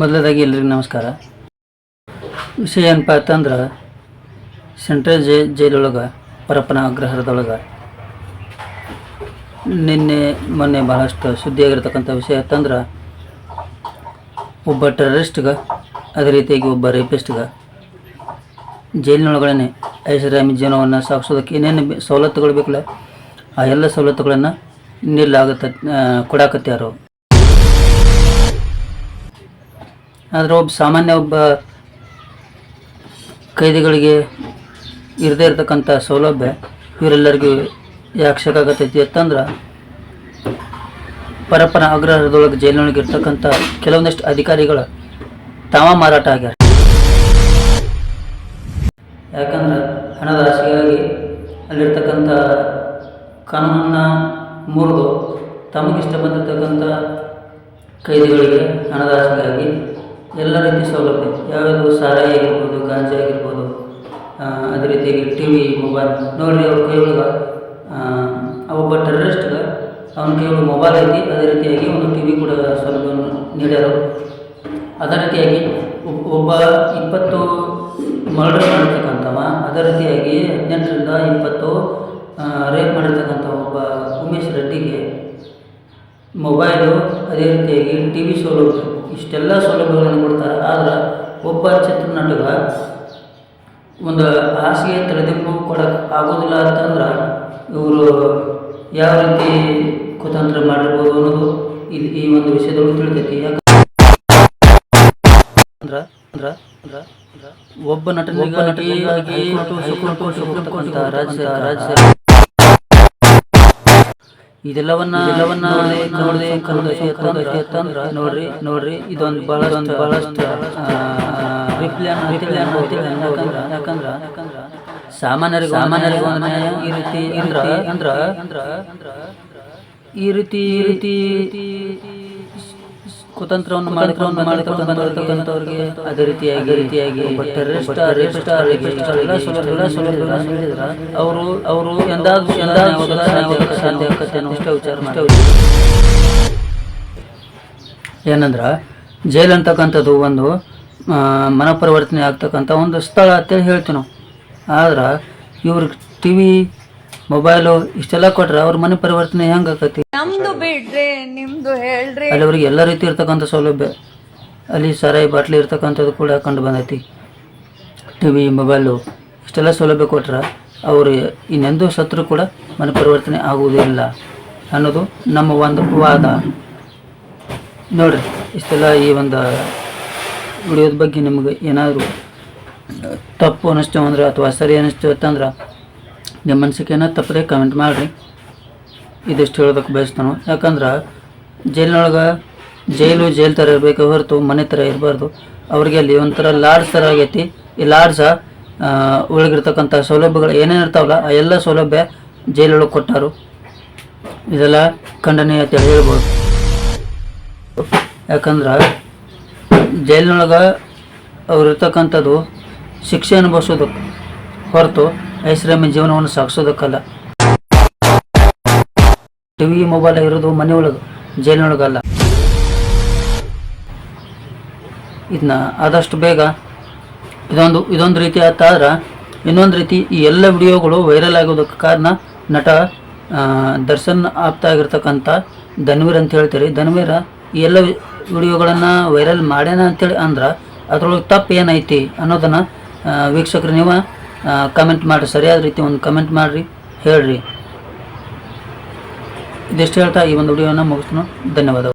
ಮೊದಲದಾಗಿ ಎಲ್ರಿಗೂ ನಮಸ್ಕಾರ. ವಿಷಯ ಏನಪ್ಪ ಅಂತಂದ್ರೆ, ಸೆಂಟ್ರಲ್ ಜೈ, ಜೈಲೊಳಗೆ, ಪರಪ್ಪನ ಅಗ್ರಹಾರದೊಳಗೆ ನಿನ್ನೆ, ಮೊನ್ನೆ ಭಾಳಷ್ಟು ಸುದ್ದಿಯಾಗಿರ್ತಕ್ಕಂಥ ವಿಷಯ ಅಂತಂದ್ರೆ, ಒಬ್ಬ ಟೆರರಿಸ್ಟ್ಗೆ, ಅದೇ ರೀತಿಯಾಗಿ ಒಬ್ಬ ರೇಪಿಸ್ಟ್ಗೆ ಜೈಲಿನೊಳಗಡೆ ಐಷಾರಾಮಿ ಜೀವನವನ್ನು ಸಾಗಿಸೋದಕ್ಕೆ ಏನೇನು ಸವಲತ್ತುಗಳು ಬೇಕಲ್ಲ, ಆ ಎಲ್ಲ ಸವಲತ್ತುಗಳನ್ನು ಆಗತ ಕೊಡಾಕತ್ಯಾರು ಆದರೆ ಒಬ್ಬ ಸಾಮಾನ್ಯ ಒಬ್ಬ ಕೈದಿಗಳಿಗೆ ಇರದೇ ಇರತಕ್ಕಂಥ ಸೌಲಭ್ಯ ಇವರೆಲ್ಲರಿಗೂ ಯಾಕೆ ಸಾಕಾಗತ್ತೈತಿ ಅಂತಂದ್ರೆ ಪರಪ್ಪನ ಅಗ್ರಹಾರದೊಳಗೆ ಜೈಲಿನೊಳಗೆ ಇರ್ತಕ್ಕಂಥ ಕೆಲವೊಂದಿಷ್ಟು ಅಧಿಕಾರಿಗಳು ತಾವ ಮಾರಾಟ ಆಗ್ಯಾರ. ಯಾಕಂದ್ರೆ ಹಣದ ಆಸೆಗಾಗಿ ಅಲ್ಲಿರ್ತಕ್ಕಂಥ ಕಾನೂನನ್ನ ಮುರಿದು ತಮಗಿಷ್ಟ ಬಂದಿರತಕ್ಕಂಥ ಕೈದಿಗಳಿಗೆ ಹಣದ ಆಸೆಗಾಗಿ ಎಲ್ಲ ರೀತಿ ಸೌಲಭ್ಯ ಯಾವ್ಯಾವ ಸಾರಾಯಿ ಆಗಿರ್ಬೋದು, ಗಾಂಜಾ ಆಗಿರ್ಬೋದು ಅದೇ ರೀತಿಯಾಗಿ ಟಿ ವಿ ಮೊಬೈಲ್. ನೋಡಿರಿ ಅವ್ರ ಕೇವಲ ಒಬ್ಬ ಟೆರರಿಸ್ಟ್ಗೆ ಅವನ ಕೇವಲ ಮೊಬೈಲ್ ಐತಿ, ಅದೇ ರೀತಿಯಾಗಿ ಒಂದು ಟಿ ವಿ ಕೂಡ ಸೌಲಭ್ಯವನ್ನು ನೀಡ್ಯಾರ ಅದೇ ರೀತಿಯಾಗಿ ಒಬ್ಬ ಇಪ್ಪತ್ತು ಮರ್ಡರ್ ಮಾಡಿರ್ತಕ್ಕಂಥವ ಅದೇ ರೀತಿಯಾಗಿ ಹದಿನೆಂಟರಿಂದ ಇಪ್ಪತ್ತು ರೇಪ್ ಮಾಡಿರ್ತಕ್ಕಂಥ ಒಬ್ಬ ಉಮೇಶ್ ರೆಡ್ಡಿಗೆ ಮೊಬೈಲು, ಅದೇ ರೀತಿಯಾಗಿ ಟಿ ವಿ ಸೌಲಭ್ಯ ಇಷ್ಟೆಲ್ಲ ಸೌಲಭ್ಯಗಳನ್ನು ಕೊಡ್ತಾರೆ. ಆದ್ರೆ ಒಬ್ಬ ಚಿತ್ರನಟಗ ಒಂದು ಹಾಸಿಗೆ ತಲೆದಿಂಬು ಕೊಡಕ್ಕೆ ಆಗೋದಿಲ್ಲ ಅಂತಂದ್ರೆ ಇವರು ಯಾವ ರೀತಿ ಕುತಂತ್ರ ಮಾಡಿರ್ಬೋದು ಅನ್ನೋದು ಇದು ಈ ಒಂದು ವಿಷಯದೊಳಗೆ ತಿಳಿತೈತಿ. ಯಾಕಂದ್ರೆ ಅಂದ್ರ ಅಂದ್ರ ಅಂದ್ರ ಅಂದ್ರ ಒಬ್ಬ ನಟನಿಗೆ ನಟಿಯಾಗಿ ಸುಪ್ರೀಂ ಕೋರ್ಟ್ ರಾಜ್ಯ ರಾಜ್ಯ ಇದೆಲ್ಲವನ್ನ ಇದೆಲ್ಲವನ್ನ ನೋಡಿದೆ ಅಂತಂದ್ರ ನೋಡ್ರಿ ನೋಡ್ರಿ ಇದೊಂದು ಬಹಳಷ್ಟು ಬಹಳಷ್ಟು ಯಾಕಂದ್ರ ಯಾಕಂದ್ರ ಯಾಕಂದ್ರ ಸಾಮಾನ್ಯರಿಗೆ ಸಾಮಾನ್ಯರಿಗೆ ಒಂದು ನ್ಯಾಯ ಈ ರೀತಿ ಅಂದ್ರ ಅಂದ್ರ ಈ ರೀತಿ ಈ ರೀತಿ ಕುತಂತ್ರವನ್ನು ಮಾಡಿಕೊಂಡು ಮಾಡಿರ್ತಕ್ಕಂಥವ್ರಿಗೆ ಅದೇ ರೀತಿಯಾಗಿ ರೀತಿಯಾಗಿ ಅವರು ಅವರು ಏನಂದ್ರ ಎಂದಾದ್ರು ಸಾಧ್ಯ ಆಕತ್ತೆ ಅನ್ನೋ ಅಷ್ಟೇ ವಿಚಾರ ಮಾಡಿ. ಏನಂದ್ರೆ ಜೈಲ್ ಅಂತಕ್ಕಂಥದ್ದು ಒಂದು ಮನ ಮನಪರಿವರ್ತನೆ ಆಗ್ತಕ್ಕಂಥ ಒಂದು ಸ್ಥಳ ಅಂತೇಳಿ ಹೇಳ್ತೀವಿ ನಾವು. ಆದ್ರೆ ಇವ್ರಿಗೆ ಟಿ ವಿ ಮೊಬೈಲು ಇಷ್ಟೆಲ್ಲ ಕೊಟ್ರೆ ಅವ್ರ ಮನೆ ಪರಿವರ್ತನೆ ಹೆಂಗೆ ಆಕತಿ ನಮ್ದು ಬಿಡ್ರಿ ನಿಮ್ದು ಹೇಳ್ರಿ. ಅಲ್ಲಿ ಅವ್ರಿಗೆ ಎಲ್ಲ ರೀತಿ ಇರ್ತಕ್ಕಂಥ ಸೌಲಭ್ಯ ಅಲ್ಲಿ ಸರಾಯಿ ಬಾಟ್ಲಿ ಇರ್ತಕ್ಕಂಥದ್ದು ಕೂಡ ಕಂಡು ಬಂದೈತಿ. ಟಿ ವಿ ಮೊಬೈಲು ಇಷ್ಟೆಲ್ಲ ಸೌಲಭ್ಯ ಕೊಟ್ರೆ ಅವರು ಇನ್ನೆಂದೂ ಸತ್ರು ಕೂಡ ಮನ ಪರಿವರ್ತನೆ ಆಗುವುದಿಲ್ಲ ಅನ್ನೋದು ನಮ್ಮ ಒಂದು ವಾದ. ನೋಡ್ರಿ ಇಷ್ಟೆಲ್ಲ ಈ ಒಂದು ವಿಡಿಯೋದ ಬಗ್ಗೆ ನಿಮಗೆ ಏನಾದರೂ ತಪ್ಪು ಅನ್ನಿಸ್ತೇವೆ ಅಂದ್ರೆ ಅಥವಾ ಸರಿ ಅನಿಸ್ತು ಅಂತಂದ್ರೆ ನಿಮ್ಮ ಮನಸ್ಸಿಗೆ ತಪ್ಪದೆ ಕಮೆಂಟ್ ಮಾಡಿರಿ. ಇದಿಷ್ಟು ಹೇಳೋದಕ್ಕೆ ಬಯಸ್ತಾನು. ಯಾಕಂದ್ರೆ ಜೈಲಿನೊಳಗೆ ಜೈಲು ಜೈಲ್ ಥರ ಇರಬೇಕು, ಹೊರತು ಮನೆ ಥರ ಇರಬಾರ್ದು. ಅವ್ರಿಗೆ ಅಲ್ಲಿ ಒಂಥರ ಲಾಡ್ಜ್ ಥರ ಆಗೈತಿ. ಈ ಲಾಡ್ಜ ಒಳಗಿರ್ತಕ್ಕಂಥ ಸೌಲಭ್ಯಗಳು ಏನೇನು ಇರ್ತಾವಲ್ಲ, ಆ ಎಲ್ಲ ಸೌಲಭ್ಯ ಜೈಲೊಳಗೆ ಕೊಟ್ಟಾರು. ಇದೆಲ್ಲ ಖಂಡನೆ ಅಂತ ಹೇಳ್ಬೋದು. ಯಾಕಂದ್ರೆ ಜೈಲಿನೊಳಗೆ ಅವ್ರು ಇರ್ತಕ್ಕಂಥದ್ದು ಶಿಕ್ಷೆ ಅನುಭವಿಸೋದಕ್ಕೆ ಹೊರತು ಐಷಾರಾಮಿ ಜೀವನವನ್ನು ಸಾಗಿಸೋದಕ್ಕಲ್ಲ. ಟಿ ವಿ ಮೊಬೈಲ್ ಇರೋದು ಮನೆಯೊಳಗೆ, ಜೈಲಿನೊಳಗಲ್ಲ. ಇದನ್ನ ಆದಷ್ಟು ಬೇಗ ಇದೊಂದು ಇದೊಂದು ರೀತಿ ಆತಾದ್ರೆ ಇನ್ನೊಂದು ರೀತಿ ಈ ಎಲ್ಲ ವಿಡಿಯೋಗಳು ವೈರಲ್ ಆಗೋದಕ್ಕೆ ಕಾರಣ ನಟ ದರ್ಶನ್ ಆಪ್ತ ಆಗಿರ್ತಕ್ಕಂಥ ಧನ್ವೀರ್ ಅಂತ ಹೇಳ್ತೀರಿ. ಧನ್ವೀರ, ಈ ಎಲ್ಲ ವಿಡಿಯೋಗಳನ್ನು ವೈರಲ್ ಮಾಡ್ಯಾನ ಅಂತೇಳಿ ಅಂದ್ರೆ ಅದ್ರೊಳಗೆ ತಪ್ಪು ಏನೈತಿ ಅನ್ನೋದನ್ನು ವೀಕ್ಷಕರು ನೀವು ಕಮೆಂಟ್ ಮಾಡಿರಿ. ಸರಿಯಾದ ರೀತಿ ಒಂದು ಕಮೆಂಟ್ ಮಾಡಿರಿ, ಹೇಳ್ರಿ. ಇದಿಷ್ಟು ಹೇಳ್ತಾ ಈ ಒಂದು ವಿಡಿಯೋನ ಮುಗಿಸ್ತು ಧನ್ಯವಾದಗಳು.